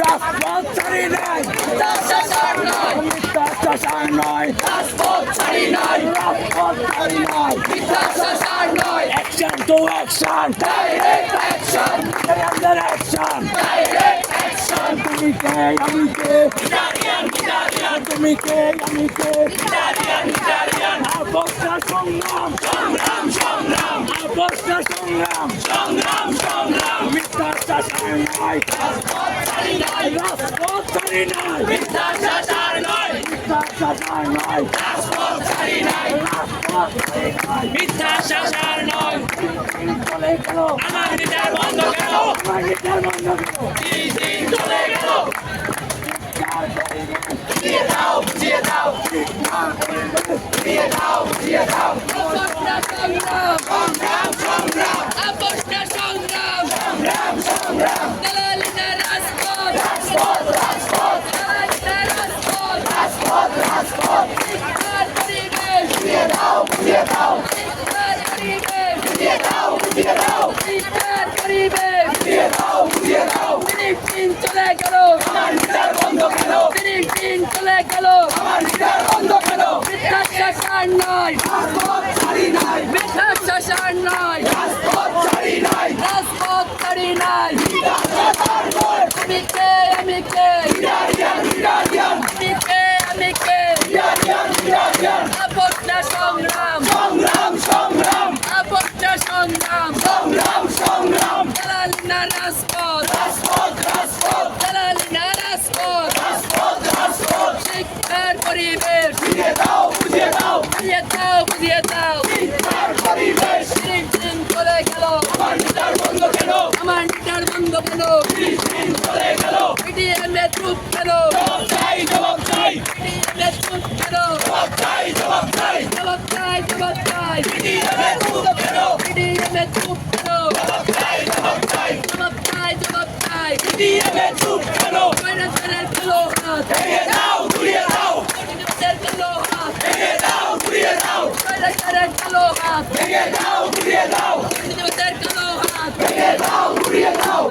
রাজপথ ছাড়ি নাই মিথ্যাচার নয় রাজপথ ছাড়ি নাই রাজপথ ছাড়ি নাই মিথ্যাচার নয় action to action direct action direct action direct তুমি কে আমি কে তুমি কে আমি কে অবস্থা সংগ্রাম সংগ্রাম সংগ্রাম অবস্থা সংগ্রাম সংগ্রাম সংগ্রাম মিথ্যাচার নয় রাজপথ নাই মিথ্যাচার নয় মিথ্যাচার নয় রাজপথ নাই রাজপথ নাই মিথ্যাচার নয় চলে গেল আমার বিচার দিয়ে দাও বুঝিয়ে দাও দিয়ে দাও বুঝিয়ে দাও সংগ্রাম সংগ্রাম সংগ্রাম আপসটা সংগ্রাম সংগ্রাম সংগ্রাম দালালিনা রাজপথ রাজপথ রাজপথ দালালিনা রাজপথ রাজপথ রাজপথ শিক্ষার পরিবেশ দিয়ে দাও বুঝিয়ে দাও শিক্ষার পরিবেশ দিয়ে দাও বুঝিয়ে দাও শিক্ষার পরিবেশ দিয়ে দাও বুঝিয়ে দাও ফিলিপিন চলে গেল আমার বিচার বন্ধ কেন ফিলিপিন চলে গেল আমার বিচার বন্ধ কেন মিথ্যাচার নয় রাজপথ ছাড়ি নাই মিথ্যাচার নয় রাজপথ ছাড়ি নাই রাজপথ ছাড়ি নাই আমি কে আমি কে আমি কে আমি কে ইটালিয়ান সংগ্রাম সংগ্রাম সংগ্রাম আপসটা সংগ্রাম সংগ্রাম সংগ্রাম দালালিনা রাজপথ রাজপথ রাজপথ দালালিনা রাজপথ রাজপথ রাজপথ শিক্ষার পরিবেশ। বুঝিয়ে দাও বুঝিয়ে দাও। বুঝিয়ে দাও বুঝিয়ে দাও শিক্ষার পরিবেশ দিন দিন চলে গেল। আমার বিচার বন্ধ কেন? আমার নিটার বন্ধ কেন দিন চলে গেল পিডিএম এ চুপ কেন? জবাব চাই জবাব চাই পিডিএম এ চুপ কেন? জবাব চাই জবাব হাত ভেঙে দাও উড়িয়ে দাও হিন্দুদের কালো হাত ভেঙে দাও উড়িয়ে দাও